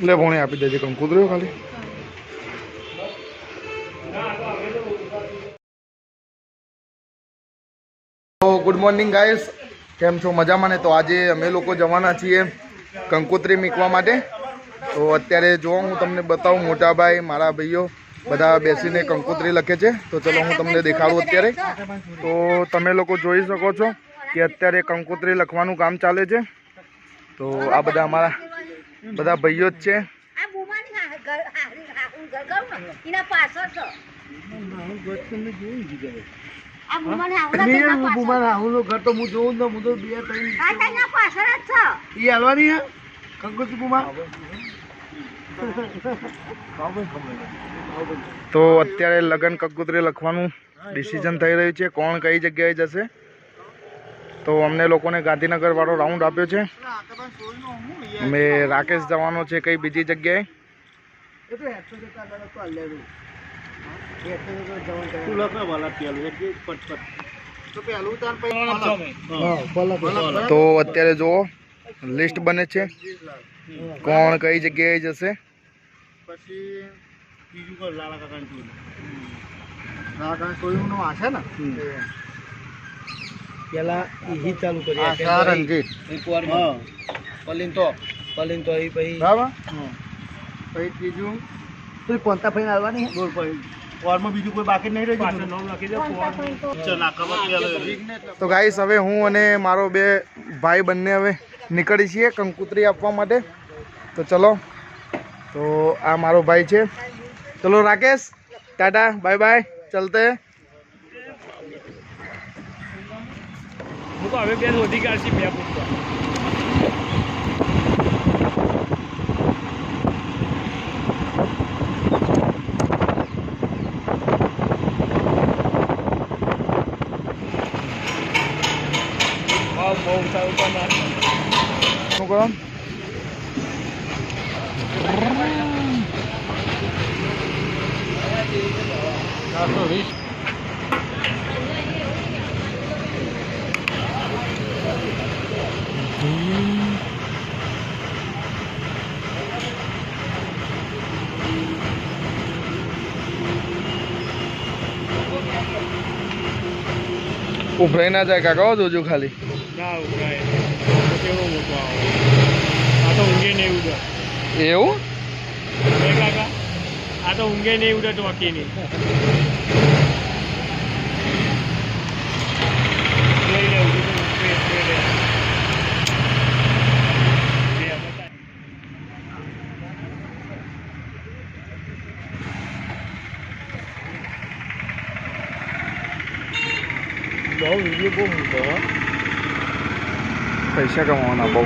લે, ભોણી આપી દેજે કંકુતરીઓ ખાલી? તો ગુડ મોર્નિંગ ગાઈસ કેમ છો? મજામાં ને? તો આજે અમે લોકો જવાના છીએ કંકોત્રી મીકવા માટે. તો અત્યારે જો હું તમને બતાવું, મોટાભાઈ, મારા ભાઈઓ બધા બેસીને કંકોત્રી લખે છે. તો ચલો હું તમને દેખાડું અત્યારે. તો તમે લોકો જોઈ શકો છો કે અત્યારે કંકોત્રી લખવાનું કામ ચાલે છે. તો આ બધા અમારા બધા ભાઈઓ જ છે. તો અત્યારે લગ્ન કંકોત્રી લખવાનું ડિસિઝન થઈ રહ્યું છે. કોણ કઈ જગ્યાએ જશે? તો અમને લોકોને ગાંધીનગર વાળો રાઉન્ડ આપ્યો છે. અમે રાકેશ જવાનો છે કઈ બીજી જગ્યાએ? તો અત્યારે જુઓ લિસ્ટ બને છે. કોણ કઈ જગ્યાએ જશે? પછી બીજું લાલા કાકા લાલા કાકા સોયું નો આશે ને પેલા ઈ ચાલુ કરી આશા રણજીત એક વાર હા. પલિન તો. પલિન તો ઈ પછી બરાબર? પછી ત્રીજું? તો પોંતા ફઈને આવવાની બોલ પછી. તો? ગાઈસ હવે હું અને મારો બે ભાઈ બંને હવે નીકળી છીએ કંકુતરી આપવા માટે. તો ચલો. તો આ મારો ભાઈ છે. ચલો રાકેશ. ટાટા બાય બાય ચલતે. હું તો હવે બે વધી ગયા છે બે પૂછતો હા બહુ ઉભરાઈ ના જાય કાકા જોજો ખાલી. ના ઉભરાય. કેવો મોટો આવો. આ તો ઊંઘે નહીં ઉડે. એવું? કાકા આ તો ઊંઘે નહીં ઉડે ચોકી નહીં લઈ લેવું છે તો બે બે લે. બે બતાય. બહુ વીડિયો બહુ મોટો પૈસા કમાવાના બહુ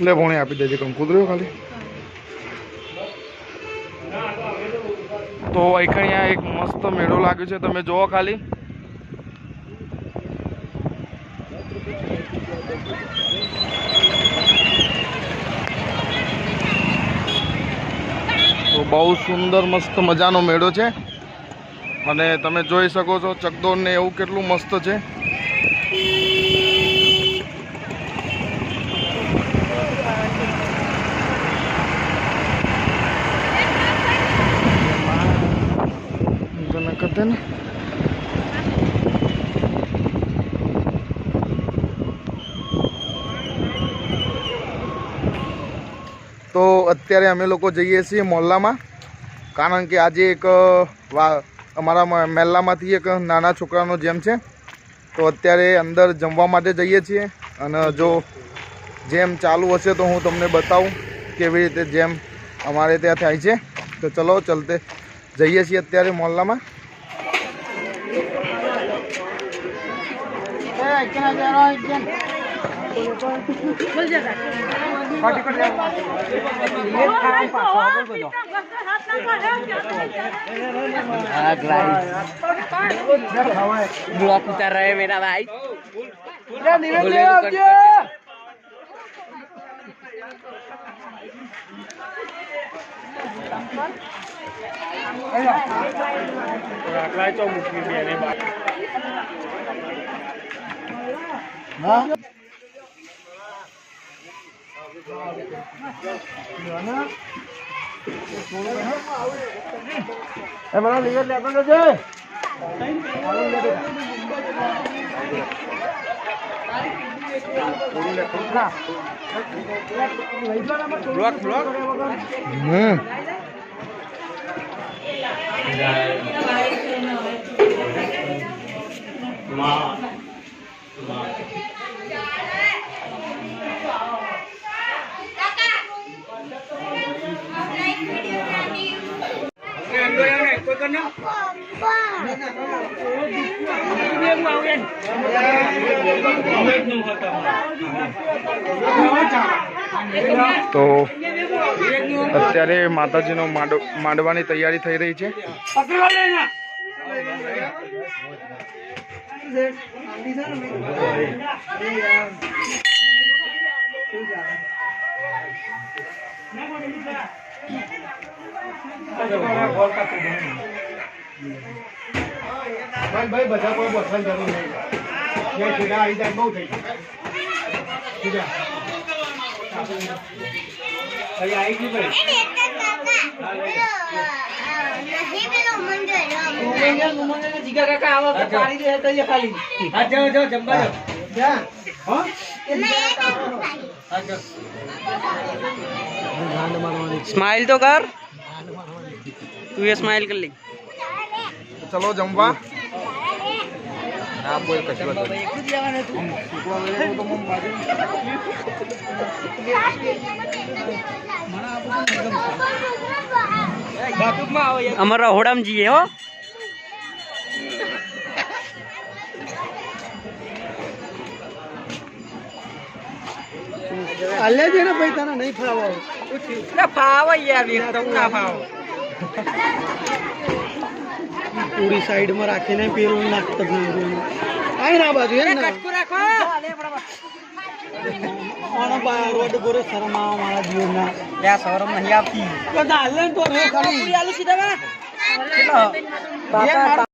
લે, ભોણી આપી દેજે કંકુતરીઓ ખાલી? તો અહીંયા એક મસ્ત મેળો લાગ્યો છે. તમે જુઓ ખાલી. તો બહુ સુંદર મસ્ત મજાનો મેળો છે. અને તમે જોઈ શકો છો ચકદોર ને એવું કેટલું મસ્ત છે. Gana તો અત્યારે અમે લોકો જઈએ છીએ મોહલ્લામાં કારણ કે આજે એક અમારા મહેલ્લામાંથી એક નાના છોકરાનો જેમ છે. તો અત્યારે અંદર જમવા માટે જઈએ છીએ. અને જો જેમ ચાલુ હશે તો હું તમને બતાવું કેવી રીતે જેમ અમારે ત્યાં થાય છે. તો ચલો, ચલતે જઈએ છીએ અત્યારે મોહલ્લામાં ब्लॉक उतर रहे मेरा भाई રાખલા đó em vào đi lên lên đi Block, block. Hmm. તો અત્યારે માતાજીનો માંડ માંડવાની તૈયારી થઈ રહી છે. ભાઈ ભાઈ બધા કોઈ બસવાની જરૂર નહીં જે સીધા આવી જાય બહુ થઈ ગયું સીધા અહીં આવી ગયું ભાઈ स्माइल तो कर तू ये स्माइल कर ली ચલો જમવા હા કોઈ કશું અમારા હોડામ જઈએ હો અલે છે ને ભાઈ તને નહીં ફાવો ફાવ યાર એકદમ ના ફાવ પૂરી સાઈડમાં રાખીને પેલું નાખતો જ નહીં આઈ ના બાજુ ને. રાખો. રોડ ગોરે શરમાવા મારા જીવનના લે શરમ નહીં આપતી તો હાલે તો રે ખાલી. આલુ સીધા કેટલો?